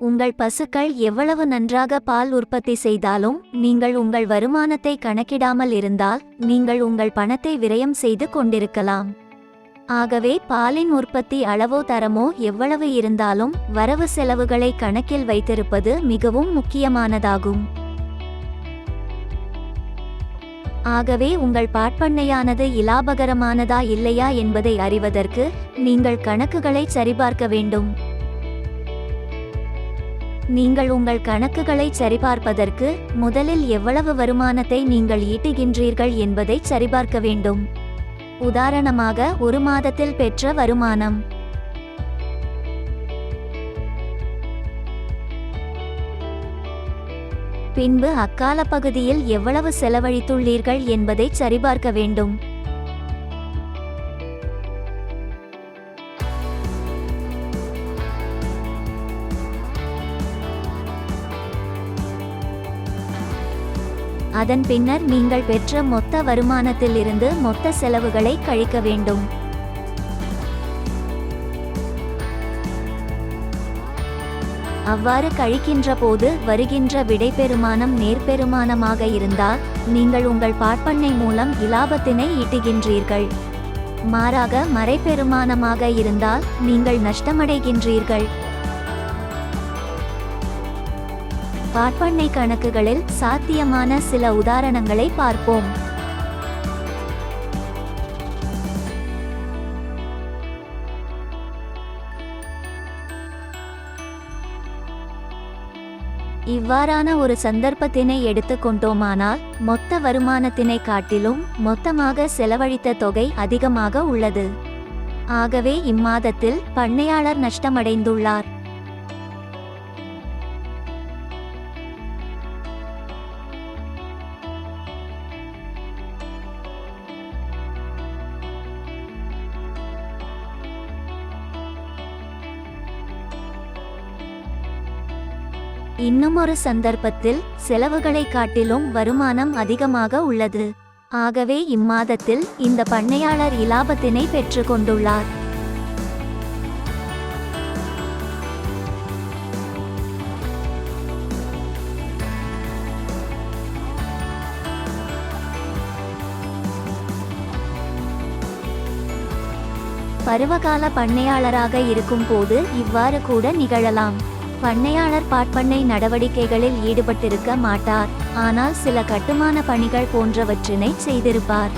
உங்கள் பசுக்கள் எவ்வளவு நன்றாக பால் உற்பத்தி செய்தாலும் நீங்கள் உங்கள் வருமானத்தை கணக்கிடாமல் இருந்தால் நீங்கள் உங்கள் பணத்தை விரயம் செய்து கொண்டிருக்கலாம். ஆகவே பாலின் உற்பத்தி அளவோ தரமோ எவ்வளவு இருந்தாலும் வரவு செலவுகளை கணக்கில் வைத்திருப்பது மிகவும் முக்கியமானதாகும். ஆகவே உங்கள் பாட்பண்ணையானது இலாபகரமானதா இல்லையா என்பதை அறிவதற்கு நீங்கள் கணக்குகளை சரிபார்க்க வேண்டும். நீங்கள் உங்கள் கணக்குகளை சரிபார்ப்பதற்கு முதலில் எவ்வளவு வருமானத்தை நீங்கள் ஈட்டுகின்றீர்கள் என்பதை சரிபார்க்க வேண்டும். உதாரணமாக ஒரு மாதத்தில் பெற்ற வருமானம். பின்பு அக்கால பகுதியில் எவ்வளவு செலவழித்துள்ளீர்கள் என்பதை சரிபார்க்க வேண்டும். அதன் பின்னர் நீங்கள் பெற்ற மொத்த வருமானத்திலிருந்து மொத்த செலவுகளை கழிக்க வேண்டும். அவ்வாறு கழிக்கின்ற போது வருகின்ற விடைபெறுமானம் நேர்பெருமானமாக இருந்தால் நீங்கள் உங்கள் பாட்பண்ணை மூலம் இலாபத்தினை ஈட்டுகின்றீர்கள். மாறாக மறைபெருமானமாக இருந்தால் நீங்கள் நஷ்டமடைகின்றீர்கள். பாட்பண்ணை கணக்குகளில் சாத்தியமான சில உதாரணங்களை பார்ப்போம். இவ்வாறான ஒரு சந்தர்ப்பத்தினை எடுத்துக்கொண்டோமானால் மொத்த வருமானத்தினை காட்டிலும் மொத்தமாக செலவழித்த தொகை அதிகமாக உள்ளது. ஆகவே இம்மாதத்தில் பண்ணையாளர் நஷ்டமடைந்துள்ளார். இன்னுமொரு சந்தர்ப்பத்தில் செலவுகளை காட்டிலும் வருமானம் அதிகமாக உள்ளது. ஆகவே இம்மாதத்தில் இந்த பண்ணையாளர் இலாபத்தினை பெற்றுக்கொண்டுள்ளார் பருவகால பண்ணையாளராக இருக்கும் போது இவ்வாறு கூட நிகழலாம். பண்ணையாளர் பாட்பண்ணை நடவடிக்கைகளில் ஈடுபட்டிருக்க மாட்டார். ஆனால் சில கட்டுமான பணிகள் போன்றவற்றினை செய்திருப்பார்.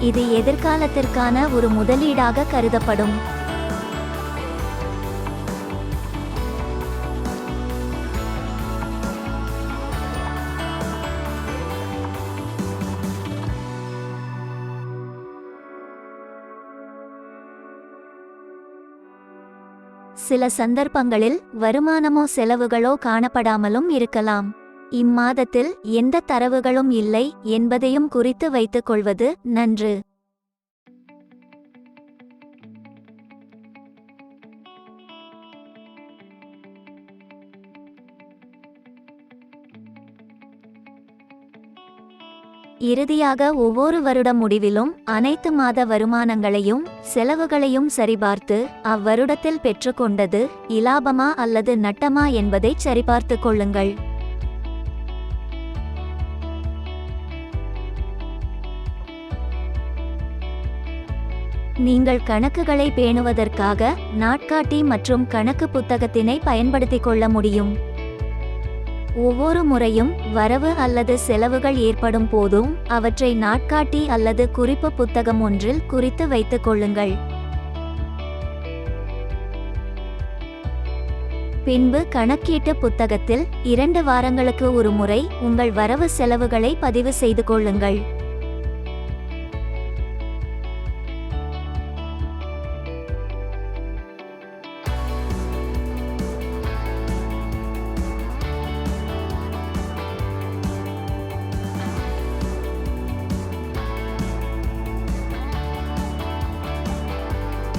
இது எதிர்காலத்திற்கான ஒரு முதலீடாக கருதப்படும். சில சந்தர்ப்பங்களில் வருமானமோ செலவுகளோ காணப்படாமலும் இருக்கலாம். இம்மாதத்தில் எந்த தரவுகளும் இல்லை என்பதையும் குறித்து வைத்துக் கொள்வது நன்று. இறுதியாக ஒவ்வொரு வருட முடிவிலும் அனைத்து மாத வருமானங்களையும் செலவுகளையும் சரிபார்த்து அவ்வருடத்தில் பெற்றுக்கொண்டது இலாபமா அல்லது நட்டமா என்பதை சரிபார்த்து கொள்ளுங்கள். நீங்கள் கணக்குகளை பேணுவதற்காக நாட்காட்டி மற்றும் கணக்கு புத்தகத்தினை பயன்படுத்திக் கொள்ள முடியும். ஒவ்வொரு முறையும் வரவு அல்லது செலவுகள் ஏற்படும் போதும் அவற்றை நாட்காட்டி அல்லது குறிப்பு புத்தகம் ஒன்றில் குறித்து வைத்துக் கொள்ளுங்கள். பின்பு கணக்கீட்டு புத்தகத்தில் இரண்டு வாரங்களுக்கு ஒரு முறை உங்கள் வரவு செலவுகளை பதிவு செய்து கொள்ளுங்கள்.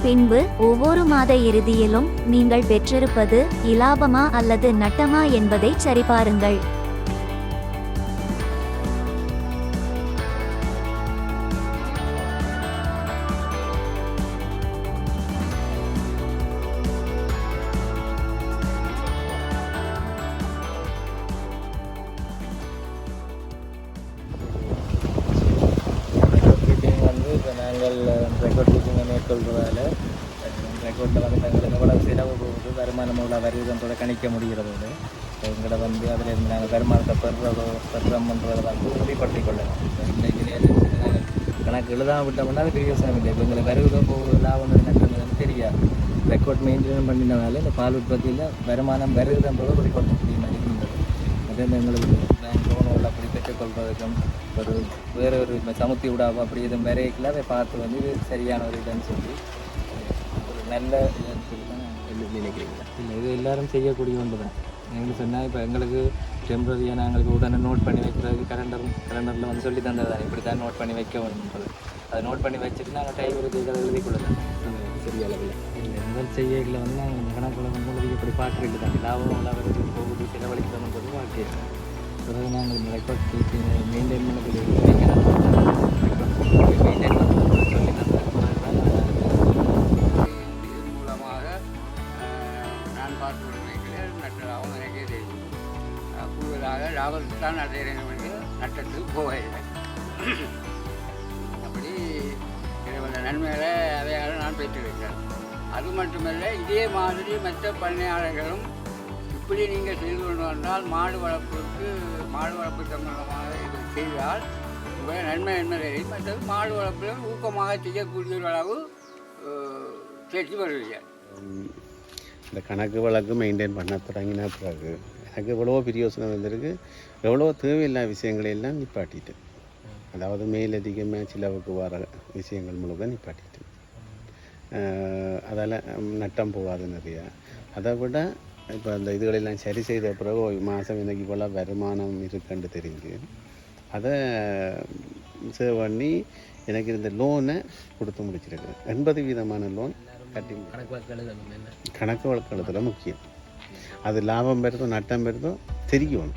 பின்பு ஒவ்வொரு மாத இறுதியிலும் நீங்கள் பெற்றிருப்பது இலாபமா அல்லது நட்டமா என்பதை சரிபாருங்கள். நாங்கள் ரெக்கார்ட் மேற்கொள்கிற ரெக்கார்டில் வந்து தங்களுக்கு செலவு போகுது வருமானம் எவ்வளோ வருதுன்றதை கணிக்க முடிகிறதோடு எங்களை வந்து அதில் இருந்து நாங்கள் வருமானத்தை பெறுறதோ பெறுறோம்ன்றதை வந்து உறுதிப்படுத்திக் கொள்ளலாம் கணக்கு எழுதாம விட்டோம்னா அது பெரிய யோசனை இல்லை இப்போ எங்களுக்கு வருவதோ போகுது லாபம் நட்டது தெரியாது ரெக்கார்ட் மெயின்டைன் பண்ணினதால இந்த பால் உற்பத்தியில் வருமானம் வருதுன்றதை குறிப்பிட முடியும் இருந்தது அதே எங்களுக்கு பேங்க் லோன் அப்படி பெற்றுக்கொள்வதற்கும் ஒரு வேறு ஒரு சமுத்தி விடாம அப்படி எதுவும் வரைக்கல அதை பார்த்து வந்து சரியான ஒரு இதுன்னு சொல்லி நல்ல நினைக்கிறீங்களா? இல்லை இது எல்லாரும் செய்யக்கூடிய ஒன்று தான் எங்களுக்கு சொன்னால் இப்போ எங்களுக்கு டெம்பரரியாக நாங்களுக்கு உடனே நோட் பண்ணி வைக்கிறதுக்கு கலண்டர் கலண்டரில் வந்து சொல்லி தந்தது இப்படி தான் நோட் பண்ணி வைக்க வேணுன்றது அதை நோட் பண்ணி வச்சுட்டு நாங்கள் டைம் எழுதி எழுதி கொடுத்தோம் பெரிய அளவில். இல்லை முதல் செய்யல வந்து நாங்கள் கணக்கில் வந்து இப்படி பார்க்குறது தான். லாபம் வருது போகுது செலவழிக்கிறோம்ன்றது பார்க்க பிறகு நாங்கள் இந்த ரெக்கார்ட் மெயின்டைன் பண்ணக்கூடிய மெயின்டைன் பார்த்து வருகிறேன் நட்டதாகவும் எனக்கே தெரியும் கூடுதலாக லாபத்துக்கு தான் அடைகிறேன் என்று நட்டத்துக்கு போகவில்லை அப்படி சில நன்மைகளை அவையாக நான் பெற்றிருக்கிறேன் அது மட்டுமல்ல இதே மாதிரி மற்ற பண்ணையாளர்களும் இப்படி நீங்கள் செய்து கொண்டு வந்தால் மாடு வளர்ப்புக்கு மாடு வளர்ப்பு சம்பந்தமாக இது செய்தால் உங்கள் நன்மை நன்மைகளை மற்றது மாடு வளர்ப்பில் ஊக்கமாக செய்யக்கூடிய ஒரு அளவு அஹ், தேர்ச்சி வருவீர்கள் இந்த கணக்கு வழக்கு மெயின்டைன் பண்ண தொடங்கின பிறகு எனக்கு எவ்வளோ பிரியோசனம் வந்திருக்கு எவ்வளோ தேவையில்லாத விஷயங்களை எல்லாம் நிப்பாட்டிட்டேன் அதாவது மேலதிகமாக சிலவுக்கு வர விஷயங்கள் முழுக்க நிப்பாட்டிட்டேன் அதால் நட்டம் போகாது நிறையா. அதை விட இப்போ அந்த இதுகளெல்லாம் சரி செய்த பிறகு மாதம் எனக்கு இவ்வளோ வருமானம் இருக்குன்னு தெரிஞ்சு அதை சேவ் பண்ணி எனக்கு இந்த லோனை கொடுத்து முடிச்சிருக்கேன் எண்பது வீதமான லோன் கட்டி கணக்கு வழக்கு எழுதுல முக்கியம். அது லாபம் பெறுதோ நட்டம் பெறுதோ தெரியணும்